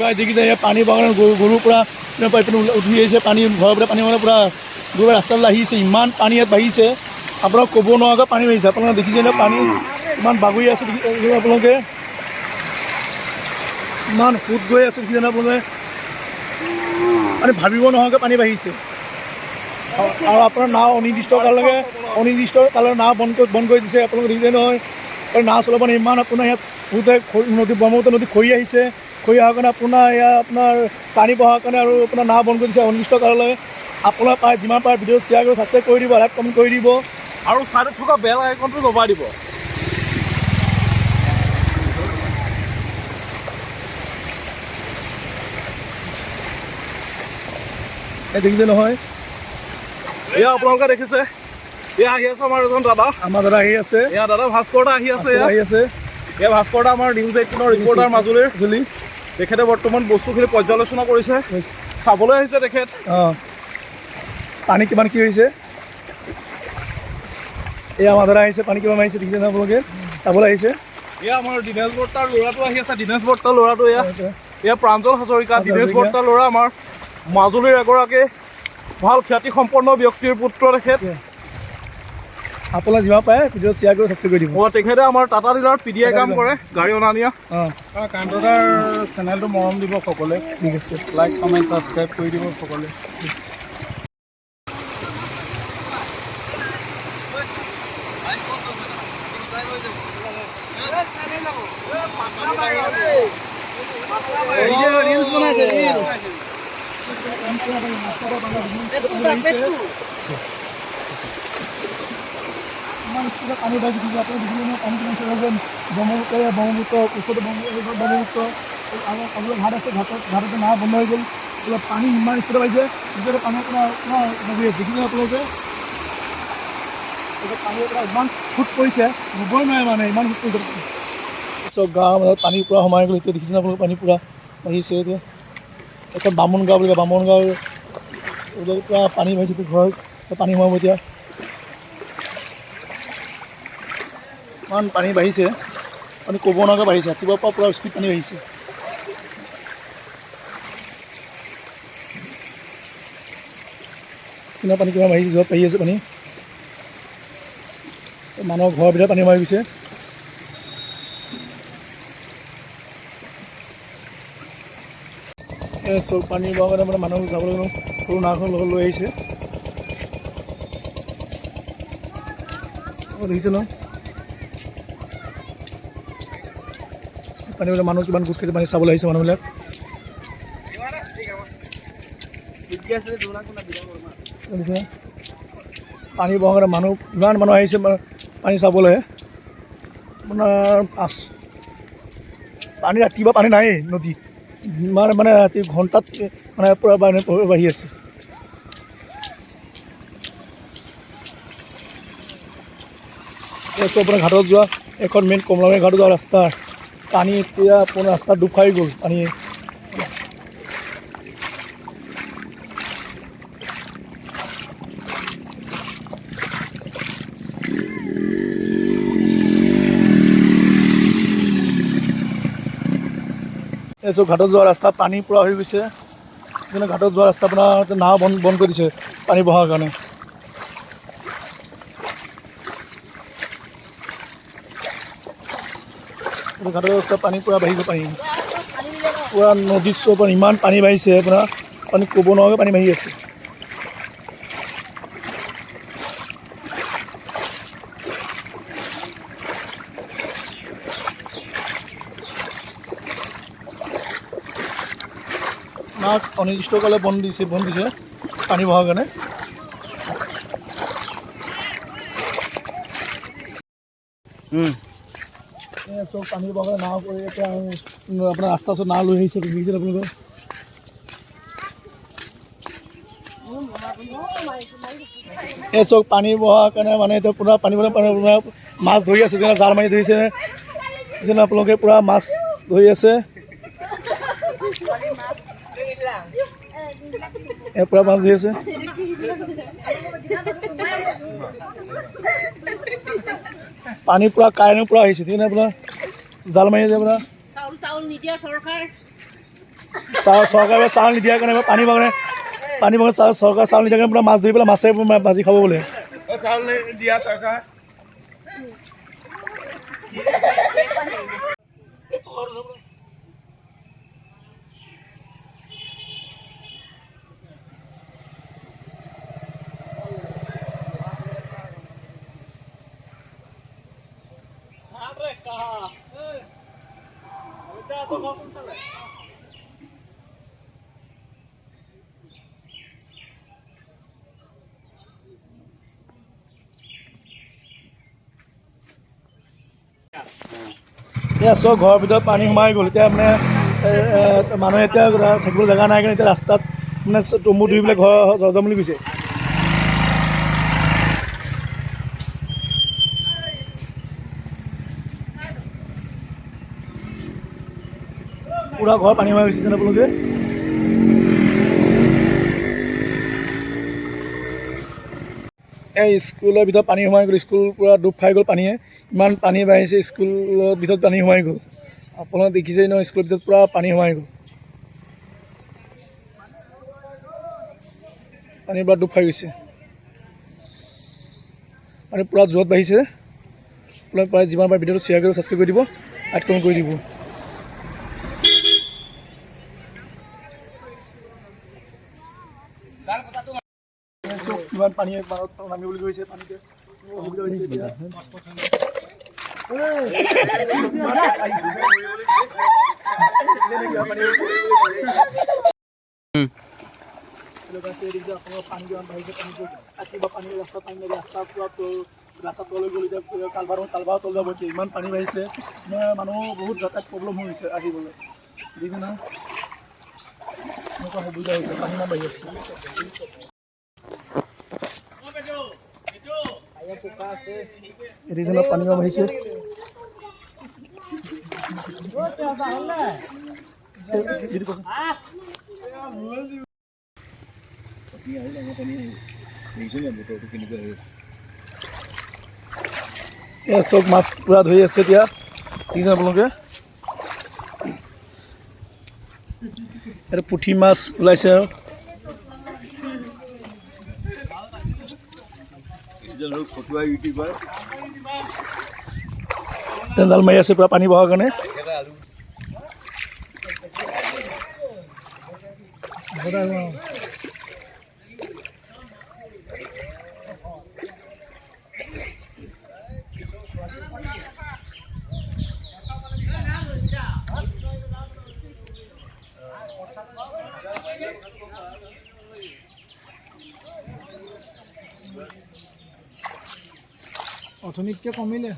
পূৰা দেখিছে ইয়াত পানী বাগান, গৰু গৰুৰ পৰা এইপিনে উঠি আহিছে, পানী ঘৰৰ পৰা পানী মানে পূৰা গৰু ৰাস্তালৈ আহিছে, ইমান পানী ইয়াত বাঢ়িছে। আপোনাক ক'ব নোৱাৰাকৈ পানী বাঢ়িছে। আপোনালোকে দেখিছে নে পানী ইমান বাগৰি আছে আপোনালোকে? ইমান সোঁত গৈ আছে দেখিছেনে আপোনালোকে? মানে ভাবিব নোহোৱাকৈ পানী বাঢ়িছে। আৰু আপোনাৰ নাও অনিৰ্দিষ্ট কাললৈকে অনিৰ্দিষ্ট কালৰ নাও বন্ধ বন্ধ কৰি দিছে। আপোনালোকে দেখিছে নহয়? নাও চলাব নোৱাৰে ইমান আপোনাৰ ইয়াত বহুতে নদী ব্ৰহ্মপুত্ৰ নদী খৰি আহিছে। খৰি অহাৰ কাৰণে আপোনাৰ ইয়াত আপোনাৰ পানী বহাৰ কাৰণে আৰু আপোনাৰ নাও বন্ধ কৰি দিছে অনিৰ্দিষ্ট কাললৈ। আপোনাৰ পাৰে যিমান পাৰে ভিডিঅ' শ্বেয়াৰ কৰি ছাবস্ক্ৰাইব কৰি দিব লাইক কমেণ্ট কৰি দিব। আৰু ছাইডত থকা বেল আইকনটো দবাই দিব। এই দেখিছে নহয়? এয়া আপোনালোকে দেখিছে? এয়া আহি আছে আমাৰ এজন দাদা। আমাৰ দাদা আহি আছে। এয়া দাদা ভাস্কৰ দা আহি আছে আহি আছে। এয়া ভাস্কৰ দা আমাৰ নিউজ এইটিনৰ ৰিপৰ্টাৰ মাজুলীৰ। জলি তেখেতে বৰ্তমান বস্তুখিনি পৰ্যালোচনা কৰিছে। চাবলৈ আহিছে তেখেত। অঁ। পানী কিমান কি হৈছে? এই আমাৰ দাদা আহিছে পানী কিমান মাৰিছে দেখিছে নহয় আপোনালোকে? চাবলৈ আহিছে। এয়া আমাৰ দীনেশ বৰ্তাৰ ল'ৰাটো আহি আছে দীনেশ বৰ্তাৰ ল'ৰাটো এয়া। এয়া প্ৰাঞ্জল হাজৰিকা দীনেশ। বৰ্তাৰ ল'ৰা আমাৰ মাজুলীৰ এগৰাকী ভালো খ্যাতিসম্পন্ন ব্যক্তিৰ পুত্ৰ তেখেত। আপোনালোকে যিমান পাৰে ভিডিঅ' শ্বেয়াৰ কৰি ছাবস্ক্ৰাইব কৰি দিব। অ, তেখেতে আমাৰ Tata dealer P D I কাম কৰে গাড়ী অনা নিয়া। অঁ। কান্তদাৰ চেনেলটো মৰম দিব সকলোৱে। ঠিক আছে। লাইক কমেণ্ট ছাবস্ক্ৰাইব কৰি দিব সকলোৱে। ইমান স্পীডত পানী বাঢ়ি থাকিব আপুনি দেখিলে নহয় পানী কিমান চলাব ব্ৰহ্মপুত্ৰ এয়া ব্ৰহ্মপুত্ৰ ওচৰতে ব্ৰহ্মপুত্ৰ ব্ৰহ্মপুত্ৰ আৰু কামলৈ ঘাট আছে ঘাটত ঘাটতে নাও বন্ধ হৈ গ'ল। অলপ পানী ইমান স্পীডত বাঢ়িছে নিজতে পানী আছে? দেখিছে আপোনালোকে এতিয়া পানী আপোনাৰ ইমান ফুট পৰিছে, ৰুবই নোৱাৰে মানে ইমান ফুট পৰিছে। চব গাঁৱৰ মাজত পানী পূৰা সোমাই গ'ল, এতিয়া দেখিছে আপোনালোকে পানী পূৰা বাঢ়িছে এতিয়া? এখন বামুণ গাঁও বুলি কয়, বামুণ গাঁও পূৰা পানী বাঢ়িছে ঘৰত পানী সোমাব এতিয়া। ইমান পানী বাঢ়িছে। পানী ক'ব নোৱাৰাকৈ বাঢ়িছে, ৰাতিপুৱাৰ পৰা পূৰা স্পীড পানী বাঢ়িছে। চীনা পানী কিমান বাঢ়িছে যোৱাত বাঢ়ি আছে পানী। মানুহৰ ঘৰৰ ভিতৰত পানী মাৰি গৈছে। চব পানী হোৱাৰ কাৰণে মানে মানুহ যাবলৈ সৰু নাওখন লগত লৈ আহিছে। দেখিছে ন পানীবিলাক মানুহ কিমান গোট খাইছে, পানী চাবলৈ আহিছে মানুহবিলাক পানী কাৰণে মানুহ, ইমান মানুহ আহিছে পানী চাবলৈ। আপোনাৰ পাঁচ পানী ৰাতিপুৱা পানী নায়েই নদীত। ইমান মানে ৰাতি ঘণ্টাত মানে পূৰা পানী বাঢ়ি আছে। আপোনাৰ ঘাটত যোৱা, এখন মেইন কমলাবাৰী ঘাটত যোৱা ৰাস্তা। পানী আপোনাৰ ৰাস্তা ডুব খাই গ'ল, পানী। এই চব ঘাটত যোৱা ৰাস্তা, পানী পূৰা হৈ গৈছে। ঘাটত যোৱা ৰাস্তা আপোনাৰ, নাও বন্ধ বন্ধ কৰি দিছে, পানী বহাৰ কাৰণে। এইটো ঘাটৰ ৰাস্তা পানী পূৰা বাঢ়িব পানী। পূৰা নদীত আপোনাৰ ইমান পানী বাঢ়িছে, আপোনাৰ পানী ক'ব নোৱাৰাকৈ পানী বাঢ়ি আছে। নাক অনিৰ্দিষ্টকালে বন্ধ দিছে বন্ধ দিছে, পানী বহাৰ কাৰণে। এ চব পানী বহাৰ কাৰণে নাও কৰি এতিয়া আপোনাৰ ৰাস্তা ওচৰত নাও লৈ আহিছে দেখিছে আপোনালোকে এই চব পানী বহাৰ কাৰণে মানে এতিয়া পূৰা পানী মাছ ধৰি আছে, যেনে জাল মাৰি ধৰিছে। যেনে আপোনালোকে পূৰা মাছ ধৰি আছে। পৰা মাছ ধৰি আছে। পানী পূৰা কাৰেণ্ট পূৰা আহিছে, ঠিক আপোনাৰ? জাল মাৰি আছে আপোনাৰ? চাউল চাউল নিদিয়া চৰকাৰ। চাউল চৰকাৰে চাউল নিদিয়াৰ কাৰণে পানী বাগানে পানী বাগানে চাউল চৰকাৰে চাউল নিদিয়াৰ কাৰণে পূৰা মাছ ধৰি পেলাই মাছে ভাজি খাব বোলে। চাউল দিয়া এতিয়া চব ঘৰৰ ভিতৰত পানী সোমাই গ'ল এতিয়া মানে মানুহে এতিয়া থাকিবলৈ জেগা নাই কাৰণে এতিয়া ৰাস্তাত মানে তম্বু ধুই পেলাই ঘৰ যাম বুলি কৈছে। পূৰা ঘৰ পানী সোমাই গৈছে যেন আপোনালোকে এই স্কুলৰ ভিতৰত পানী সোমাই গ'ল, স্কুল পূৰা ডুব খাই গ'ল পানীয়ে। ইমান পানী বাঢ়িছে স্কুলৰ ভিতৰত পানী সোমাই গ'ল। আপোনালোকে দেখিছেই ন স্কুলৰ ভিতৰত পূৰা পানী সোমাই গ'ল। পানী পূৰা ডুব খাই গৈছে। পানী পূৰা জোৰত বাঢ়িছে। আপোনালোকে প্ৰায় যিমান পাৰে ভিডিঅ'টো শ্বেয়াৰ কৰিব ছাবস্ক্ৰাইব কৰি দিব আইট কমেণ্ট কৰি দিব। কিমান পানী নামি বুলি কৈছে পানীতে ৰাস্তা তললৈ গ'ল এতিয়া কালভাৰ কালভাৰ তল যাব এতিয়া ইমান পানী বাঢ়িছে। মানে মানুহ বহুত যাতায়াত প্ৰব্লেম হৈ গৈছে আহিবলৈ। দেখিছে না? এনেকুৱা সুবিধা হৈছে পানী ইমান বাঢ়ি আছে। পানী কম আহিছে এয়া চব মাছ পূৰা ধৰি আছে এতিয়া। দেখিছে আপোনালোকে? এটা পুঠি মাছ ওলাইছে আৰু। জাল মাৰি আছে পূৰা পানী বহাৰ কাৰণে। অৰ্থনীতিকে কমিলে